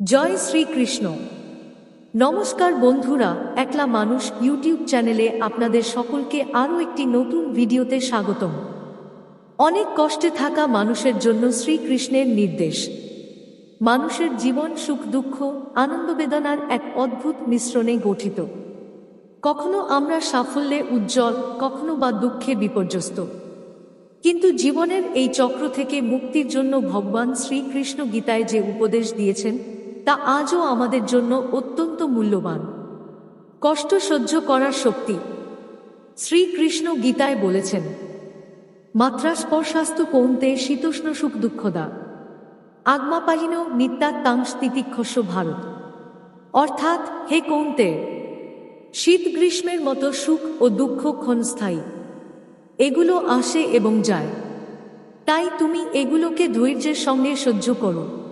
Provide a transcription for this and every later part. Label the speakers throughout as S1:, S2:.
S1: জয় শ্রীকৃষ্ণ নমস্কার বন্ধুরা, একলা মানুষ ইউটিউব চ্যানেলে আপনাদের সকলকে আরও একটি নতুন ভিডিওতে স্বাগতম। অনেক কষ্টে থাকা মানুষের জন্য শ্রীকৃষ্ণের নির্দেশ। মানুষের জীবন সুখ দুঃখ, আনন্দ বেদনার এক অদ্ভুত মিশ্রণে গঠিত। কখনো আমরা সাফল্যে উজ্জ্বল, কখনো বা দুঃখে বিপর্যস্ত। কিন্তু জীবনের এই চক্র থেকে মুক্তির জন্য ভগবান শ্রীকৃষ্ণ গীতায় যে উপদেশ দিয়েছেন তা আজও আমাদের জন্য অত্যন্ত মূল্যবান। কষ্ট সহ্য করার শক্তি, শ্রীকৃষ্ণ গীতায় বলেছেন মাত্রা স্পর্শাস্তু কৌন্তে শীতোষ্ণ সুখ দুঃখদা। আগমাপাহিন নিত্যাত্মাংশ তিতিক্ষস্য ভারত। অর্থাৎ, হে কৌন্তে, শীত গ্রীষ্মের মতো সুখ ও দুঃখ ক্ষণস্থায়ী এগুলো আসে এবং যায়। তাই তুমি এগুলোকে ধৈর্যের সঙ্গে সহ্য করো।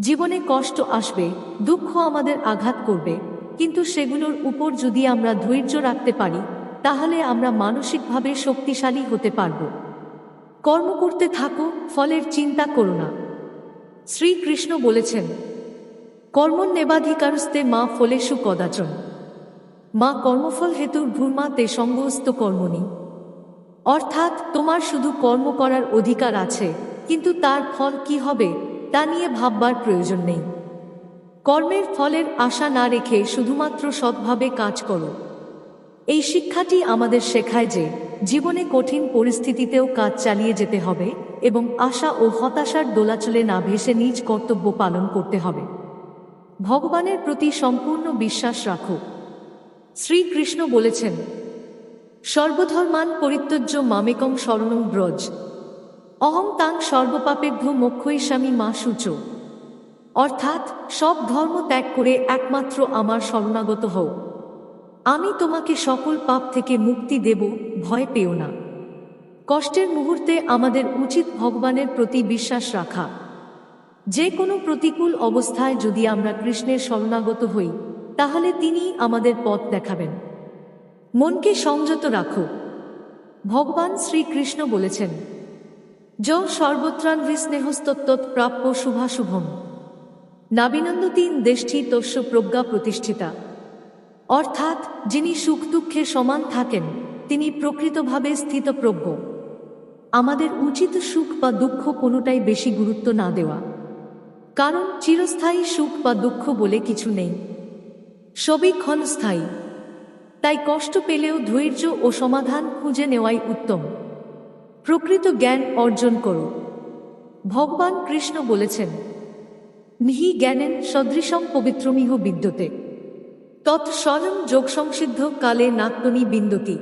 S1: জীবনে কষ্ট আসবে, দুঃখ আমাদের আঘাত করবে। কিন্তু সেগুলোর উপর যদি আমরা ধৈর্য রাখতে পারি, তাহলে আমরা মানসিকভাবে শক্তিশালী হতে পারব। কর্ম করতে থাকো, ফলের চিন্তা করো না। শ্রীকৃষ্ণ বলেছেন কর্মণ্যেবাধিকারস্তে মা ফলেষু কদাচন মা কর্মফল হেতুর ভূর্মা তে সঙ্গস্ত কর্মণি। অর্থাৎ তোমার শুধু কর্ম করার অধিকার আছে, কিন্তু তার ফল কি হবে? তা নিয়ে ভাববার প্রয়োজন নেই। কর্মের ফলের আশা না রেখে শুধুমাত্র সৎভাবে কাজ করো। এই শিক্ষাটি আমাদের শেখায় যে জীবনে কঠিন পরিস্থিতিতেও কাজ চালিয়ে যেতে হবে এবং আশা ও হতাশার দোলাচলে না ভেসে নিজ কর্তব্য পালন করতে হবে। ভগবানের প্রতি সম্পূর্ণ বিশ্বাস রাখো। শ্রীকৃষ্ণ বলেছেন, সর্বধর্মান পরিত্যজ্য মামেকং শরণং ব্রজ। অহং তাং সর্বপাপেভ্য মোক্ষৈস্বামী মা সূচ অর্থাৎ সব ধর্ম ত্যাগ করে একমাত্র আমার শরণাগত হও। আমি তোমাকে সকল পাপ থেকে মুক্তি দেব, ভয় পেও না। কষ্টের মুহূর্তে আমাদের উচিত ভগবানের প্রতি বিশ্বাস রাখা। যে কোনো প্রতিকূল অবস্থায় যদি আমরা কৃষ্ণের শরণাগত হই, তাহলে তিনি আমাদের পথ দেখাবেন। মনকে সংযত রাখো। ভগবান শ্রীকৃষ্ণ বলেছেন য সর্বত্রাণ স্নেহস্তত্তৎ প্রাপ্য শুভাশুভম। নাবিনন্দতীন দেষ্ঠি তস্য প্রজ্ঞা প্রতিষ্ঠিতা। অর্থাৎ যিনি সুখ দুঃখে সমান থাকেন, তিনি প্রকৃতভাবে স্থিতপ্রজ্ঞ। আমাদের উচিত সুখ বা দুঃখ কোনোটাই বেশি গুরুত্ব না দেওয়া। কারণ চিরস্থায়ী সুখ বা দুঃখ বলে কিছু নেই। সবই ক্ষণস্থায়ী। তাই কষ্ট পেলেও ধৈর্য ও সমাধান খুঁজে নেওয়াই উত্তম। প্রকৃত জ্ঞান অর্জন করো। ভগবান কৃষ্ণ বলেছেন, মিহি জ্ঞানেন সদৃশম পবিত্রমিহ বিদ্যতে। তৎস্বয়ং যোগসংসিদ্ধ কালে নাত্মনি বিন্দতি।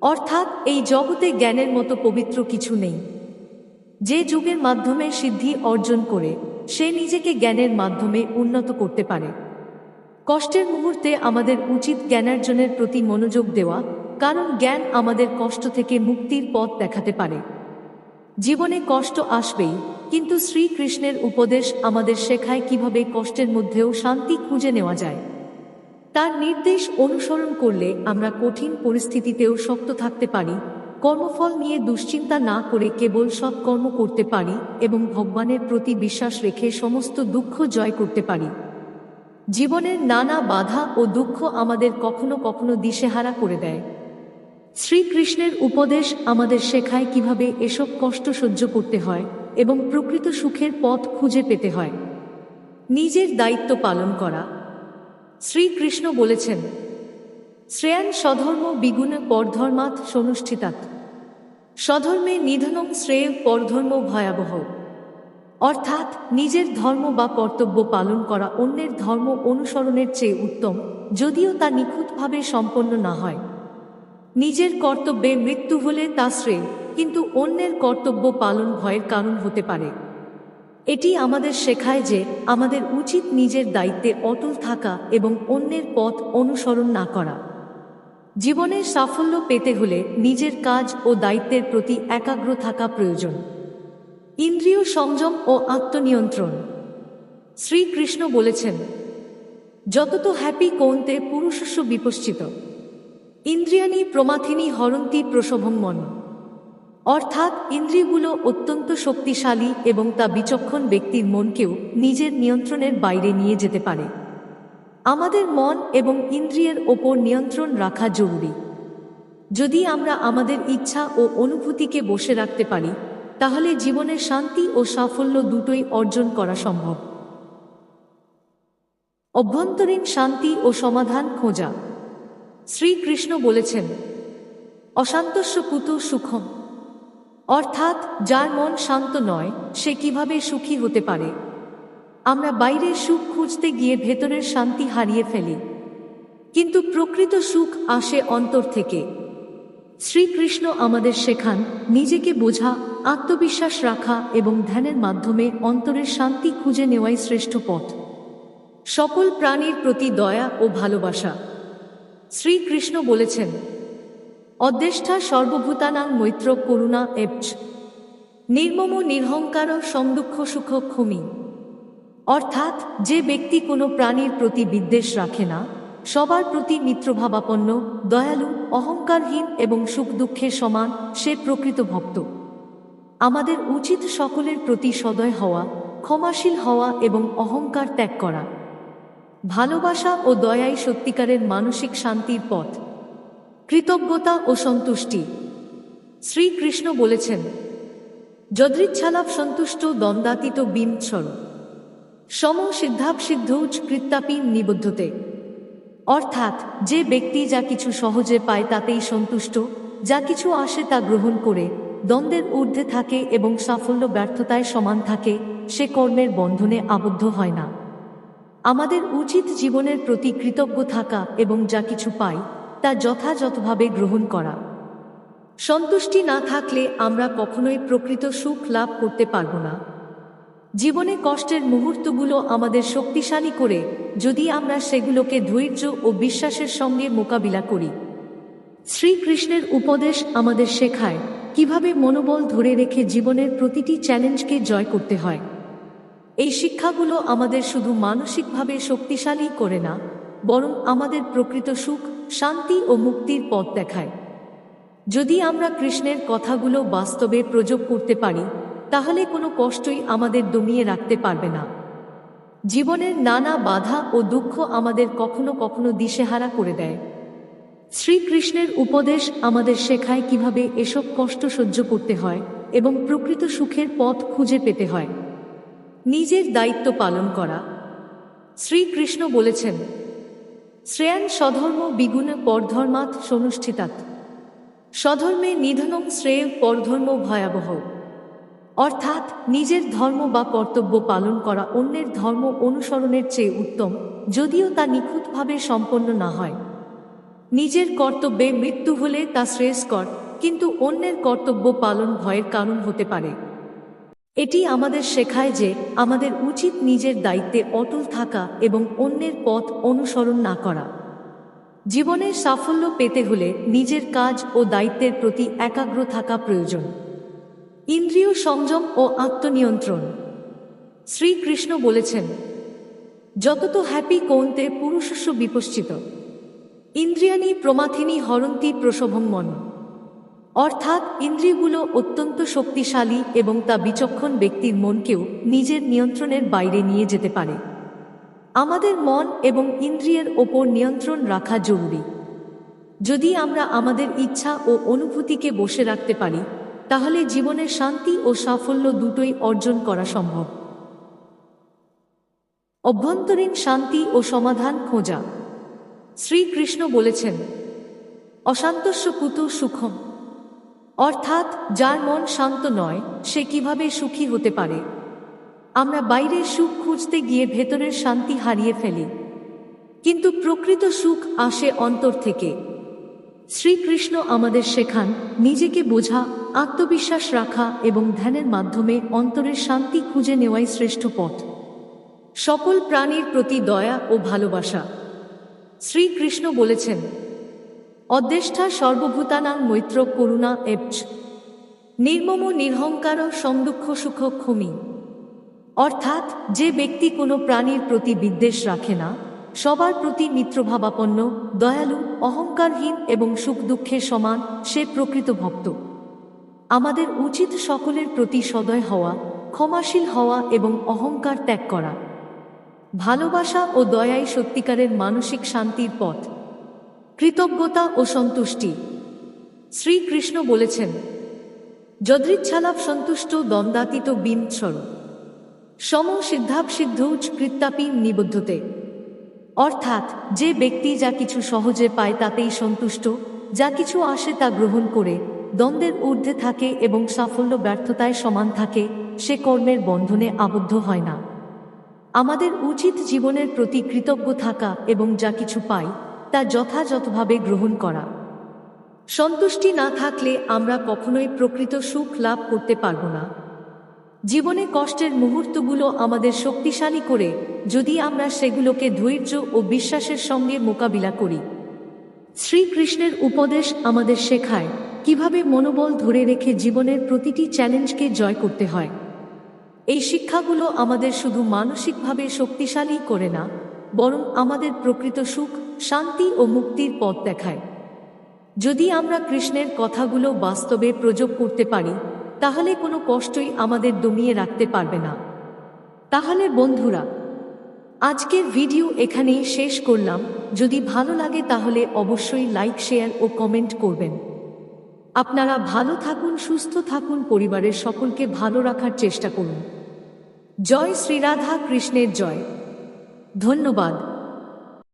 S1: অর্থাৎ এই জগতে জ্ঞানের মতো পবিত্র কিছু নেই। যে যুগের মাধ্যমে সিদ্ধি অর্জন করে, সে নিজেকে জ্ঞানের মাধ্যমে উন্নত করতে পারে। কষ্টের মুহূর্তে আমাদের উচিত জ্ঞানার্জনের প্রতি মনোযোগ দেওয়া কারণ জ্ঞান আমাদের কষ্ট থেকে মুক্তির পথ দেখাতে পারে। জীবনে কষ্ট আসবেই, কিন্তু শ্রীকৃষ্ণের উপদেশ আমাদের শেখায় কীভাবে কষ্টের মধ্যেও শান্তি খুঁজে নেওয়া যায়। তার নির্দেশ অনুসরণ করলে আমরা কঠিন পরিস্থিতিতেও শক্ত থাকতে পারি, কর্মফল নিয়ে দুশ্চিন্তা না করে কেবল সৎকর্ম করতে পারি এবং ভগবানের প্রতি বিশ্বাস রেখে সমস্ত দুঃখ জয় করতে পারি। জীবনের নানা বাধা ও দুঃখ আমাদের কখনো কখনো দিশেহারা করে দেয়। শ্রীকৃষ্ণের উপদেশ আমাদের শেখায় কীভাবে এসব কষ্ট সহ্য করতে হয় এবং প্রকৃত সুখের পথ খুঁজে পেতে হয়। নিজের দায়িত্ব পালন করা। শ্রীকৃষ্ণ বলেছেন শ্রেয়ান স্বধর্ম বিগুণ পরধর্মাত সনুষ্ঠিতাৎ। স্বধর্মে নিধনম শ্রেয় পরধর্ম ভয়াবহ। অর্থাৎ নিজের ধর্ম বা কর্তব্য পালন করা অন্যের ধর্ম অনুসরণের চেয়ে উত্তম, যদিও তা নিখুঁতভাবে সম্পন্ন না হয়। নিজের কর্তব্যে মৃত্যু হলে তা শ্রেয়, কিন্তু অন্যের কর্তব্য পালন ভয়ের কারণ হতে পারে। এটি আমাদের শেখায় যে আমাদের উচিত নিজের দায়িত্বে অটল থাকা এবং অন্যের পথ অনুসরণ না করা। জীবনের সাফল্য পেতে হলে নিজের কাজ ও দায়িত্বের প্রতি একাগ্র থাকা প্রয়োজন। ইন্দ্রিয় সংযম ও আত্মনিয়ন্ত্রণ। শ্রীকৃষ্ণ বলেছেন, যতত হ্যাপি কৌন্তে পুরুষস্য বিপশ্চিত ইন্দ্রিয়ানি প্রমাথিনী হরন্তি প্রসভং মন। অর্থাৎ ইন্দ্রিয়গুলো অত্যন্ত শক্তিশালী এবং তা বিচক্ষণ ব্যক্তির মনকেও নিজের নিয়ন্ত্রণের বাইরে নিয়ে যেতে পারে। আমাদের মন এবং ইন্দ্রিয়ের ওপর নিয়ন্ত্রণ রাখা জরুরি। যদি আমরা আমাদের ইচ্ছা ও অনুভূতিকে বসে রাখতে পারি, তাহলে জীবনের শান্তি ও সাফল্য দুটোই অর্জন করা সম্ভব। অভ্যন্তরীণ শান্তি ও সমাধান খোঁজা। শ্রীকৃষ্ণ বলেছেন অশান্তস্য কুতু সুখম। অর্থাৎ যার মন শান্ত নয়, সে কীভাবে সুখী হতে পারে? আমরা বাইরের সুখ খুঁজতে গিয়ে ভেতরের শান্তি হারিয়ে ফেলি। কিন্তু প্রকৃত সুখ আসে অন্তর থেকে। শ্রীকৃষ্ণ আমাদের শেখান, নিজেকে বোঝা, আত্মবিশ্বাস রাখা এবং ধ্যানের মাধ্যমে অন্তরের শান্তি খুঁজে নেওয়াই শ্রেষ্ঠ পথ। সকল প্রাণীর প্রতি দয়া ও ভালোবাসা। শ্রীকৃষ্ণ বলেছেন অদ্দেষ্ঠা সর্বভূতানাং মৈত্র করুণা এবচ নির্মম নির্হংকার সমদুঃখ সুখ ক্ষমি। অর্থাৎ যে ব্যক্তি কোনো প্রাণীর প্রতি বিদ্বেষ রাখে না, সবার প্রতি মিত্রভাবাপন্ন, দয়ালু, অহংকারহীন এবং সুখ দুঃখের সমান সে প্রকৃত ভক্ত। আমাদের উচিত সকলের প্রতি সদয় হওয়া, ক্ষমাশীল হওয়া এবং অহংকার ত্যাগ করা। ভালোবাসা ও দয়াই সত্যিকারের মানসিক শান্তির পথ। কৃতজ্ঞতা ও সন্তুষ্টি। শ্রীকৃষ্ণ বলেছেন যদৃচ্ছালাভ সন্তুষ্ট দ্বন্দ্বাতীত বিমস্বর সম সিদ্ধৌচ কৃত্যাপি নিবদ্ধতে। অর্থাৎ, যে ব্যক্তি যা কিছু সহজে পায় তাতেই সন্তুষ্ট, যা কিছু আসে তা গ্রহণ করে, দ্বন্দ্বের ঊর্ধ্বে থাকে এবং সাফল্য ব্যর্থতায় সমান থাকে, সে কর্মের বন্ধনে আবদ্ধ হয় না। আমাদের উচিত জীবনের প্রতি কৃতজ্ঞ থাকা এবং যা কিছু পাই, তা যথাযথভাবে গ্রহণ করা। সন্তুষ্টি না থাকলে আমরা কখনোই প্রকৃত সুখ লাভ করতে পারব না। জীবনে কষ্টের মুহূর্তগুলো আমাদের শক্তিশালী করে, যদি আমরা সেগুলোকে ধৈর্য ও বিশ্বাসের সঙ্গে মোকাবিলা করি। শ্রীকৃষ্ণের উপদেশ আমাদের শেখায় কীভাবে মনোবল ধরে রেখে জীবনের প্রতিটি চ্যালেঞ্জকে জয় করতে হয়। এই শিক্ষাগুলো আমাদের শুধু মানসিকভাবে শক্তিশালী করে না, বরং আমাদের প্রকৃত সুখ, শান্তি ও মুক্তির পথ দেখায়। যদি আমরা কৃষ্ণের কথাগুলো বাস্তবে প্রযোগ করতে পারি, তাহলে কোনো কষ্টই আমাদের দমিয়ে রাখতে পারবে না। জীবনের নানা বাধা ও দুঃখ আমাদের কখনো কখনো দিশেহারা করে দেয়। শ্রীকৃষ্ণের উপদেশ আমাদের শেখায় কীভাবে এসব কষ্ট সহ্য করতে হয় এবং প্রকৃত সুখের পথ খুঁজে পেতে হয়। নিজের দায়িত্ব পালন করা। শ্রীকৃষ্ণ বলেছেন শ্রেয়ান স্বধর্ম বিগুণ পরধর্মাৎ সনুষ্ঠিতাৎ। স্বধর্মে নিধনম শ্রেয় পরধর্ম ভয়াবহ। অর্থাৎ নিজের ধর্ম বা কর্তব্য পালন করা অন্যের ধর্ম অনুসরণের চেয়ে উত্তম, যদিও তা নিখুঁতভাবে সম্পন্ন না হয়। নিজের কর্তব্যে মৃত্যু হলে তা শ্রেয়স্কর, কিন্তু অন্যের কর্তব্য পালন ভয়ের কারণ হতে পারে। এটি আমাদের শেখায় যে আমাদের উচিত নিজের দায়িত্বে অটল থাকা এবং অন্যের পথ অনুসরণ না করা। জীবনের সাফল্য পেতে হলে নিজের কাজ ও দায়িত্বের প্রতি একাগ্র থাকা প্রয়োজন। ইন্দ্রিয় সংযম ও আত্মনিয়ন্ত্রণ। শ্রীকৃষ্ণ বলেছেন, যতত হ্যাপি কৌন্তে পুরুষস্য বিপশ্চিত। ইন্দ্রিয়ানি প্রমাথিনী হরন্তি প্রসভং মন অর্থাৎ ইন্দ্রিয়গুলো অত্যন্ত শক্তিশালী এবং তা বিচক্ষণ ব্যক্তির মনকেও নিজের নিয়ন্ত্রণের বাইরে নিয়ে যেতে পারে। আমাদের মন এবং ইন্দ্রিয়ের ওপর নিয়ন্ত্রণ রাখা জরুরি। যদি আমরা আমাদের ইচ্ছা ও অনুভূতিকে বসে রাখতে পারি, তাহলে জীবনের শান্তি ও সাফল্য দুটোই অর্জন করা সম্ভব। অভ্যন্তরীণ শান্তি ও সমাধান খোঁজা। শ্রীকৃষ্ণ বলেছেন অশান্তস্য কুতু সুখম। অর্থাৎ যার মন শান্ত নয়, সে কীভাবে সুখী হতে পারে? আমরা বাইরের সুখ খুঁজতে গিয়ে ভেতরের শান্তি হারিয়ে ফেলি। কিন্তু প্রকৃত সুখ আসে অন্তর থেকে। শ্রীকৃষ্ণ আমাদের শেখান, নিজেকে বোঝা, আত্মবিশ্বাস রাখা এবং ধ্যানের মাধ্যমে অন্তরের শান্তি খুঁজে নেওয়াই শ্রেষ্ঠ পথ। সকল প্রাণীর প্রতি দয়া ও ভালোবাসা। শ্রীকৃষ্ণ বলেছেন অদ্দেষ্ঠা সর্বভূতানাং মৈত্র করুণা এবচ নির্মম নির্হংকার সমদুঃখ সুখ ক্ষমি। অর্থাৎ যে ব্যক্তি কোনো প্রাণীর প্রতি বিদ্বেষ রাখে না, সবার প্রতি মিত্রভাবাপন্ন, দয়ালু, অহংকারহীন এবং সুখ দুঃখের সমান সে প্রকৃত ভক্ত। আমাদের উচিত সকলের প্রতি সদয় হওয়া, ক্ষমাশীল হওয়া এবং অহংকার ত্যাগ করা। ভালোবাসা ও দয়াই সত্যিকারের মানসিক শান্তির পথ। কৃতজ্ঞতা ও সন্তুষ্টি। শ্রীকৃষ্ণ বলেছেন যদৃচ্ছালাভ সন্তুষ্ট দ্বন্দ্বাতীত বিনস্বর সম সিদ্ধাপ সিদ্ধৌচ কৃত্যাপি নিবদ্ধতে। অর্থাৎ, যে ব্যক্তি যা কিছু সহজে পায় তাতেই সন্তুষ্ট, যা কিছু আসে তা গ্রহণ করে, দ্বন্দ্বের ঊর্ধ্বে থাকে এবং সাফল্য ব্যর্থতায় সমান থাকে, সে কর্মের বন্ধনে আবদ্ধ হয় না। আমাদের উচিত জীবনের প্রতি কৃতজ্ঞ থাকা এবং যা কিছু পাই তা যথাযথভাবে গ্রহণ করা। সন্তুষ্টি না থাকলে আমরা কখনোই প্রকৃত সুখ লাভ করতে পারব না। জীবনে কষ্টের মুহূর্তগুলো আমাদের শক্তিশালী করে যদি আমরা সেগুলোকে ধৈর্য ও বিশ্বাসের সঙ্গে মোকাবিলা করি। শ্রীকৃষ্ণের উপদেশ আমাদের শেখায় কীভাবে মনোবল ধরে রেখে জীবনের প্রতিটি চ্যালেঞ্জকে জয় করতে হয়। এই শিক্ষাগুলো আমাদের শুধু মানসিকভাবে শক্তিশালী করে না বরং আমাদের প্রকৃত সুখ, শান্তি ও মুক্তির পথ দেখায়। যদি আমরা কৃষ্ণের কথাগুলো বাস্তবে প্রয়োগ করতে পারি, তাহলে কোনো কষ্টই আমাদের দমিয়ে রাখতে পারবে না। তাহলে বন্ধুরা, আজকের ভিডিও এখানেই শেষ করলাম। যদি ভালো লাগে তাহলে অবশ্যই লাইক, শেয়ার ও কমেন্ট করবেন। আপনারা ভালো থাকুন, সুস্থ থাকুন, পরিবারের সকলকে ভালো রাখার চেষ্টা করুন। জয় শ্রীরাধা কৃষ্ণের জয়। ধন্যবাদ।